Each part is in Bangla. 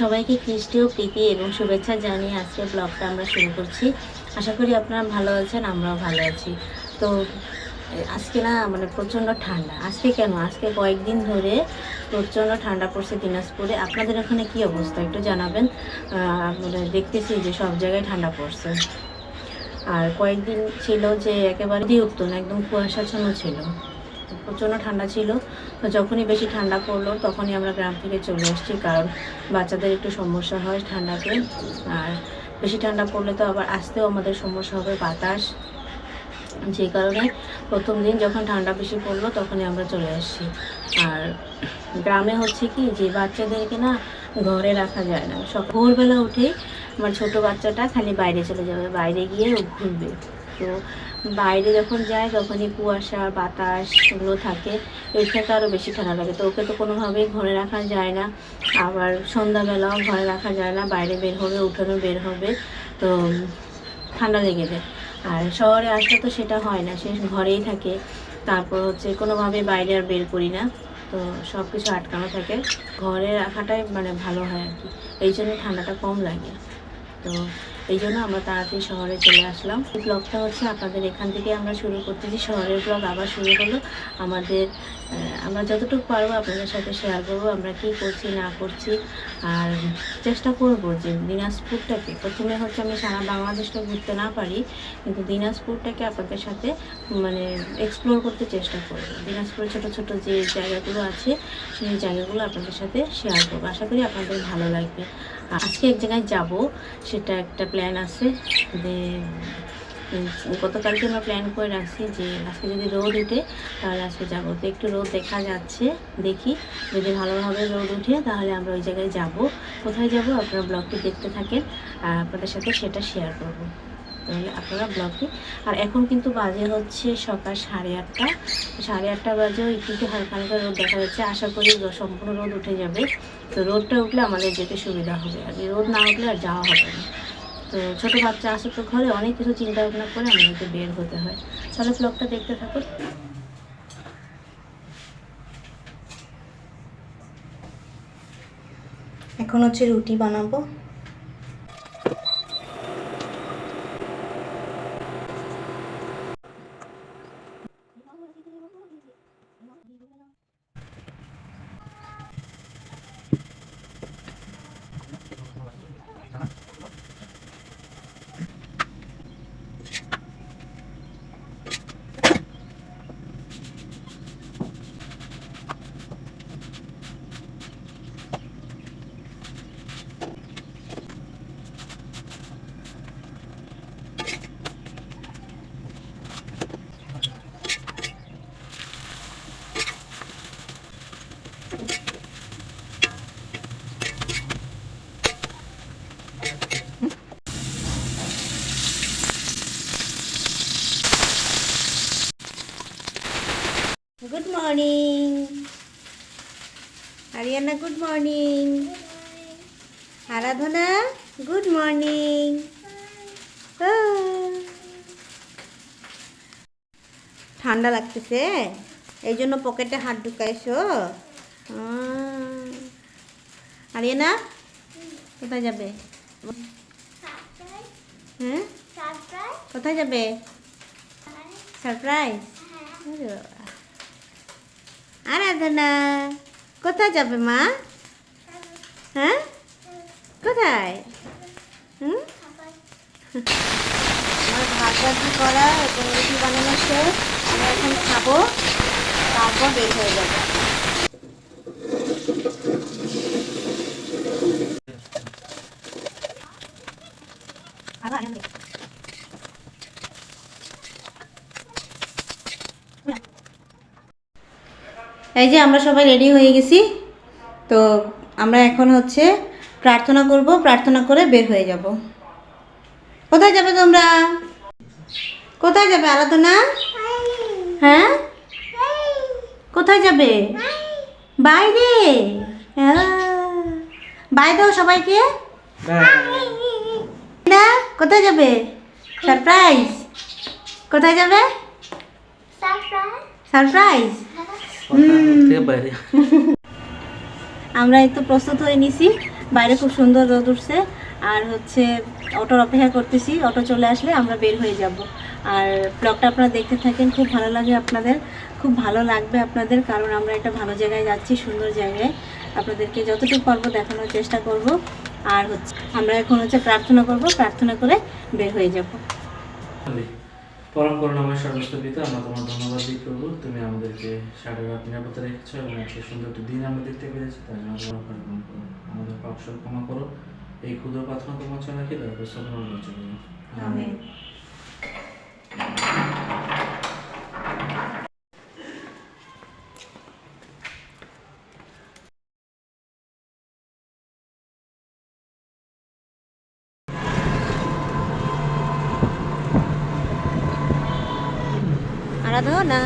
সবাইকে খ্রিস্টি ও প্রীতি এবং শুভেচ্ছা জানিয়ে আজকে ব্লগটা আমরা শুরু করছি। আশা করি আপনারা ভালো আছেন, আমরাও ভালো আছি। তো, আজকে না মানে প্রচণ্ড ঠান্ডা। আজকে কেন? আজকে কয়েকদিন ধরে প্রচণ্ড ঠান্ডা পড়ছে দিনাজপুরে। আপনাদের ওখানে কি অবস্থা? একটু জানাবেন। মানে দেখতেছি যে সব জায়গায় ঠান্ডা পড়ছে। আর কয়েকদিন ছিল যে একেবারে বিরক্ত না একদম কুয়াশাচ্ছন্ন ছিল। প্রচণ্ড ঠান্ডা ছিল। তো যখনই বেশি ঠান্ডা পড়ল, তখনই আমরা গ্রাম থেকে চলে আসছি কারণ বাচ্চাদের একটু সমস্যা হয় ঠান্ডাতে। আর বেশি ঠান্ডা পড়লে তো আবার আসতেও আমাদের সমস্যা হবে, বাতাস। যে কারণে প্রথম দিন যখন ঠান্ডা বেশি পড়ল, তখনই আমরা চলে আসছি আর গ্রামে হচ্ছে কি, যে বাচ্চাদেরকে না ঘরে রাখা যায় না। সকাল ভোরবেলা উঠেই আমার ছোট বাচ্চাটা খালি বাইরে চলে যাবে, বাইরে গিয়ে ও ঘুরবে। তো বাইরে যখন যায় তখনই কুয়াশা, বাতাস এগুলো থাকে। এর থেকে আরও বেশি ঠান্ডা লাগে। তো ওকে তো কোনোভাবেই ঘরে রাখা যায় না। আবার সন্ধ্যাবেলাও ঘরে রাখা যায় না। বাইরে বের হবে উঠোনে বের হবে। তো ঠান্ডা লেগে যায়। আর শহরে আসলে তো সেটা হয় না। সে ঘরেই থাকে। তারপর হচ্ছে কোনোভাবে বাইরে আর বের করি না। তো সব কিছু আটকানো থাকে। ঘরে রাখাটাই মানে ভালো হয় আর কি। এই জন্য ঠান্ডাটা কম লাগে। তো এই জন্য আমরা তাড়াতাড়ি শহরে চলে আসলাম। এই ব্লগটা হচ্ছে আপনাদের এখান থেকে আমরা শুরু করতেছি। শহরের ব্লগ আবার শুরু হলো। আমাদের আমরা যতটুকু পারব আপনাদের সাথে শেয়ার করব, আমরা কি করছি, না করছি। আর চেষ্টা করব যে দিনাজপুরটাকে, প্রথমে হচ্ছে আমি সারা বাংলাদেশটা ঘুরতে না পারি, কিন্তু দিনাজপুরটাকে আপনাদের সাথে মানে এক্সপ্লোর করতে চেষ্টা করব। দিনাজপুরের ছোট ছোট যে জায়গাগুলো আছে, সেই জায়গাগুলো আপনাদের সাথে শেয়ার করব। আশা করি আপনাদের ভালো লাগবে। আজকে এক জায়গায় যাব, সেটা একটা প্ল্যান আছে। যে গতকালকে আমরা প্ল্যান করে রাখছি যে আজকে যদি রোদ উঠে, তাহলে আজকে যাব। তো একটু রোদ দেখা যাচ্ছে, দেখি। যদি ভালোভাবে রোদ উঠে, তাহলে আমরা ওই জায়গায় যাব। কোথায় যাব? আপনারা ব্লগটি দেখতে থাকেন, আর আপনাদের সাথে সেটা শেয়ার করব। তাহলে আপনারা ব্লগটি আর এখন কিন্তু বাজে হচ্ছে সকাল সাড়ে আটটা। সাড়ে আটটা বাজেও একটু একটু হালকা হালকা রোদ দেখা যাচ্ছে। আশা করি সম্পূর্ণ রোদ উঠে যাবে। তো রোদটা উঠলে আমাদের যেতে সুবিধা হবে। আর রোদ না উঠলে আর যাওয়া হবে না। তো ছোটো বাচ্চা আসে তো ঘরে, অনেক কিছু চিন্তা ভাবনা করে আমাদেরকে বের হতে হয়। তাহলে ব্লগটা দেখতে থাকুন। এখন হচ্ছে রুটি বানাবো good morning Ariana good morning Aradhana good morning ঠান্ডা লাগতেছে? এই জন্য পকেটে হাত ঢুকাইছো? আহ। না কোথায় যাবে? হ্যাঁ? কোথায় যাবে? সারপ্রাইজ আরাধনা। কোথায় যাবে মা? হ্যাঁ? কোথায়? আমার ভাত করা এবং রুটি বানানো শেষ, আমরা এখন খাব, তারপর বের হয়ে যাব আবার আনবে। এই যে আমরা সবাই রেডি হয়ে গেছি। তো আমরা এখন হচ্ছে প্রার্থনা করব প্রার্থনা করে বের হয়ে যাব। কোথায় যাবে তোমরা? কোথায় যাবে আরাধনা? হ্যাঁ? কোথায় যাবে? বাইরে। বাই দাও সবাইকে। না কোথায় যাবে? সারপ্রাইজ। কোথায় যাবে? সারপ্রাইজ। আমরা তো প্রস্তুত হয়ে নিছি। বাইরে খুব সুন্দর রোদ উঠছে। আর হচ্ছে অটোর অপেক্ষা করতেছি। অটো চলে আসলে আমরা বের হয়ে যাব। আর ব্লগটা আপনারা দেখতে থাকেন, খুব ভালো লাগে আপনাদের। খুব ভালো লাগবে আপনাদের, কারণ আমরা একটা ভালো জায়গায় যাচ্ছি, সুন্দর জায়গায়। আপনাদেরকে যতটুকু পারব দেখানোর চেষ্টা করব। আর হচ্ছে আমরা এখন হচ্ছে প্রার্থনা করব, প্রার্থনা করে বের হয়ে যাব। পরম করুণাময় সর্বস্ত পিতা আমরা তোমার ধন্যবাদ দিই প্রভু তুমি আমাদেরকে সাড়ে রাত নিরাপত্তা রেখেছো এবং একটি সুন্দর একটি দিন আমরা দেখতে পেরেছি তাই জন্য তোমার করো। আমাদের পাপ সব ক্ষমা করো। এই ক্ষুদ্র প্রার্থনা তোমার চলে রাখি তারপর সব চলে আমেন। আরাধনা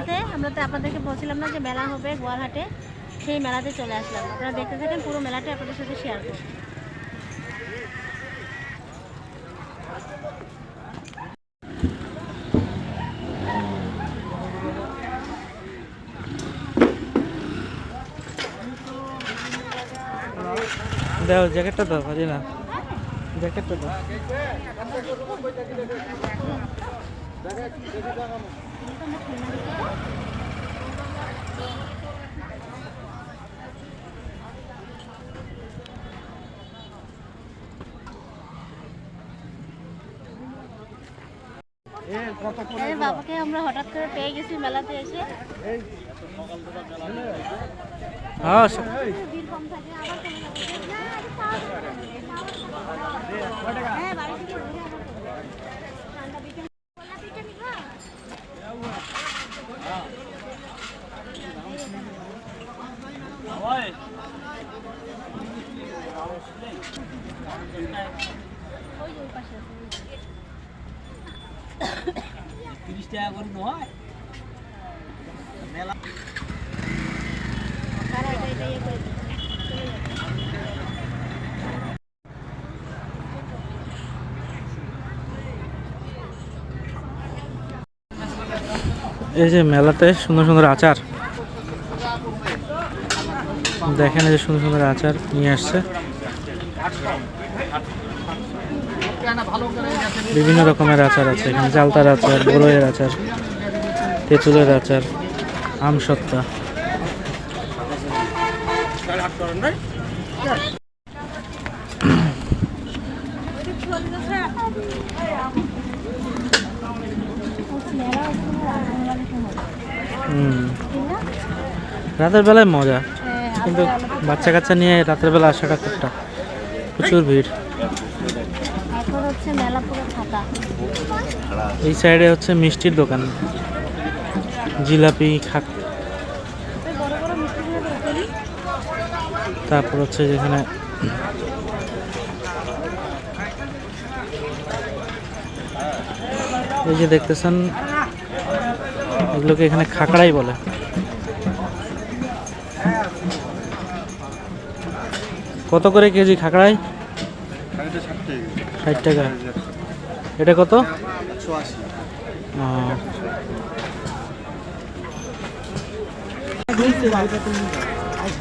মেলাতে, আমরা তো আপনাদেরকে বলছিলাম না যে মেলা হবে গোয়ালহাটে, সেই মেলাতে চলে আসলাম। আপনারা দেখতে থাকেন পুরো মেলাটা, আপনাদের সাথে শেয়ার করব দাও, জ্যাকেটটা দাও কাজে না। জ্যাকেটটা দাও। বাবাকে আমরা হঠাৎ করে পেয়ে গেছি মেলাতে এসে হ্যাঁ থাকে আবার চলে যাব। হ্যাঁ, বাড়ি থেকে ঘুরে আবার চলে যাব। ঠান্ডা বিকেল- কলা পিঠা নিবা? ওই যে ওই পাশে আছে। তারা এটা এটা ইয়ে করে দিচ্ছে। চলে যাবে। এই যে মেলাতে সুন্দর সুন্দর আচার। দেখেন এই যে সুন্দর সুন্দর আচার নিয়ে আসছে। বিভিন্ন রকমের আচার আছে এখানে, জালতার আচার, বড়ইয়ের আচার, তেঁতুলের আচার আমসত্তা হুম রাতের বেলায় মজা। কিন্তু বাচ্চা কাচ্চা নিয়ে রাতের বেলা আসাটা খুবটা প্রচুর ভিড়। এই সাইডে হচ্ছে মিষ্টির দোকান। জিলাপি খাক তারপর হচ্ছে যেখানে এই যে দেখতেছেন এগুলোকে এখানে খাকড়াই বলে। কত করে কেজি খাকড়াই? ষাট টাকা। এটা কত?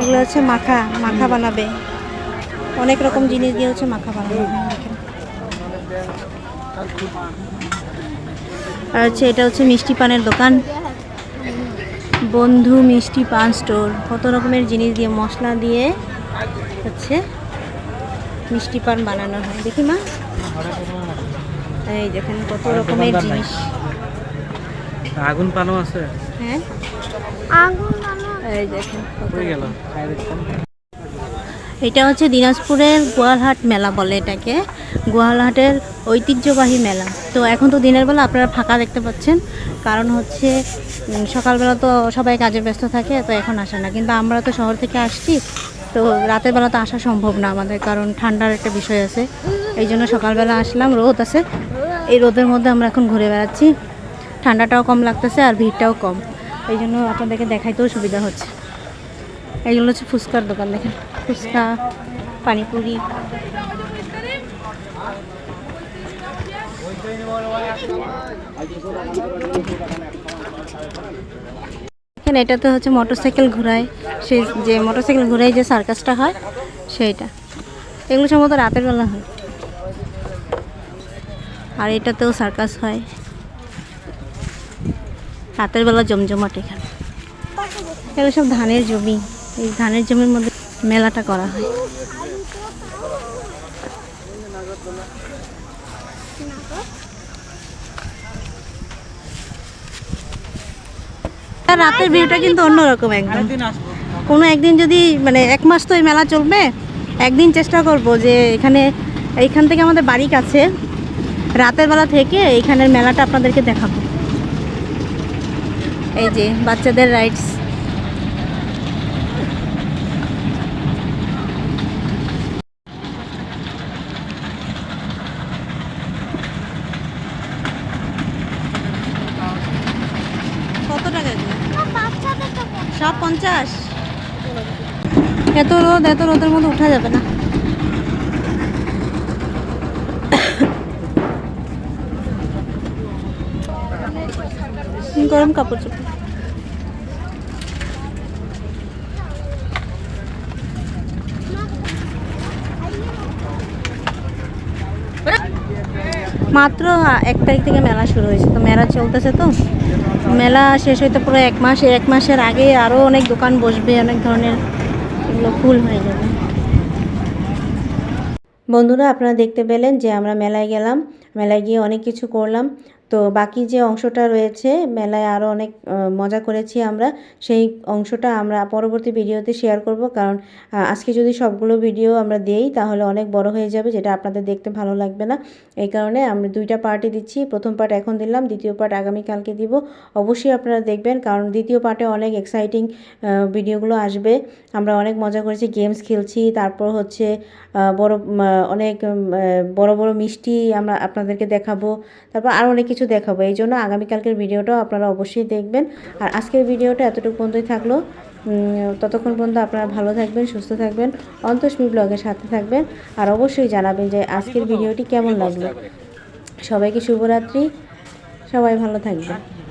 এগুলো হচ্ছে মাখা মাখা বানাবে। অনেক রকম জিনিস দিয়ে হচ্ছে মাখা বানাবে। আর হচ্ছে এটা হচ্ছে মিষ্টি পানের দোকান। বন্ধু মিষ্টি পান স্টোর। কত রকমের জিনিস দিয়ে মশলা দিয়ে হচ্ছে মিষ্টি পান বানানো হয়। দেখি মা। এই দেখেন কত রকমের জিনিস। আগুন পানো আছে। হ্যাঁ? এই দেখেন কত হয়ে গেল খাই দেখতাম এটা হচ্ছে দিনাজপুরের গোয়ালহাট মেলা বলে এটাকে। গোয়ালহাটের ঐতিহ্যবাহী মেলা। তো এখন তো দিনের বেলা আপনারা ফাঁকা দেখতে পাচ্ছেন। কারণ হচ্ছে সকালবেলা তো সবাই কাজে ব্যস্ত থাকে, তো এখন আসে না। কিন্তু আমরা তো শহর থেকে আসছি, তো রাতের বেলা তো আসা সম্ভব না আমাদের, কারণ ঠান্ডার একটা বিষয় আছে। এই জন্য সকালবেলা আসলাম, রোদ আছে। এই রোদের মধ্যে আমরা এখন ঘুরে বেড়াচ্ছি। ঠান্ডাটাও কম লাগতেছে আর ভিড়টাও কম। এই জন্য আপনাদেরকে দেখাইতেও সুবিধা হচ্ছে। এইগুলো হচ্ছে ফুচকার দোকান, দেখেন। ফুচকা, পানিপুরি। এখানে এটাতে হচ্ছে মোটরসাইকেল ঘোরায় সেই যে মোটরসাইকেল ঘুরাই যে সার্কাসটা হয়, সেইটা। এগুলো সম্ভবত রাতের বেলা হয়। আর এটাতেও সার্কাস হয়। রাতের বেলা জমজমাট এখানে। এগুলো সব ধানের জমি। এই ধানের জমির মধ্যে মেলাটা করা হয়। রাতের ভিউটা কিন্তু অন্যরকম একদম। কোনো একদিন যদি মানে এক মাস তো এই মেলা চলবে একদিন চেষ্টা করব যে এখানে এইখান থেকে আমাদের বাড়ি কাছে রাতের বেলা থেকে এইখানের মেলাটা আপনাদেরকে দেখাবো। এই যে বাচ্চাদের রাইডস কত টাকা এগুলো? সব পঞ্চাশ এত রোদ, এত রোদের মধ্যে উঠা যাবে না। গরম কাপড় চোপড়। মাত্র এক তারিখ থেকে মেলা শুরু হয়েছে, তো মেলা চলতেছে তো। মেলা শেষ হইতে পুরো এক মাস এক মাসের আগে আরও অনেক দোকান বসবে, অনেক ধরনের এগুলো ফুল হয়ে যাবে। বন্ধুরা, আপনারা দেখতে পেলেন যে আমরা মেলায় গেলাম। মেলায় গিয়ে অনেক কিছু করলাম। তো বাকি যে অংশটা রয়েছে, মেলায় আরও অনেক মজা করেছি আমরা, সেই অংশটা আমরা পরবর্তী ভিডিওতে শেয়ার করব। কারণ আজকে যদি সবগুলো ভিডিও আমরা দেই, তাহলে অনেক বড় হয়ে যাবে, যেটা আপনাদের দেখতে ভালো লাগবে না। এই কারণে আমরা দুইটা পার্টই দিচ্ছি। প্রথম পার্ট এখন দিলাম, দ্বিতীয় পার্ট আগামীকালকে দিব। অবশ্যই আপনারা দেখবেন, কারণ দ্বিতীয় পার্টে অনেক এক্সাইটিং ভিডিওগুলো আসবে। আমরা অনেক মজা করেছি গেমস খেলছি, তারপর হচ্ছে বড় অনেক বড় বড় মিষ্টি আমরা আপনাদেরকে দেখাবো। তারপর আরও অনেক কিছু দেখাবো। এই জন্য আগামীকালকের ভিডিওটাও আপনারা অবশ্যই দেখবেন। আর আজকের ভিডিওটা এতটুকু পর্যন্তই থাকল। ততক্ষণ পর্যন্ত আপনারা ভালো থাকবেন, সুস্থ থাকবেন, অন্তস্মী ব্লগের সাথে থাকবেন। আর অবশ্যই জানাবেন যে আজকের ভিডিওটি কেমন লাগল। সবাইকে শুভরাত্রি। সবাই ভালো থাকবেন।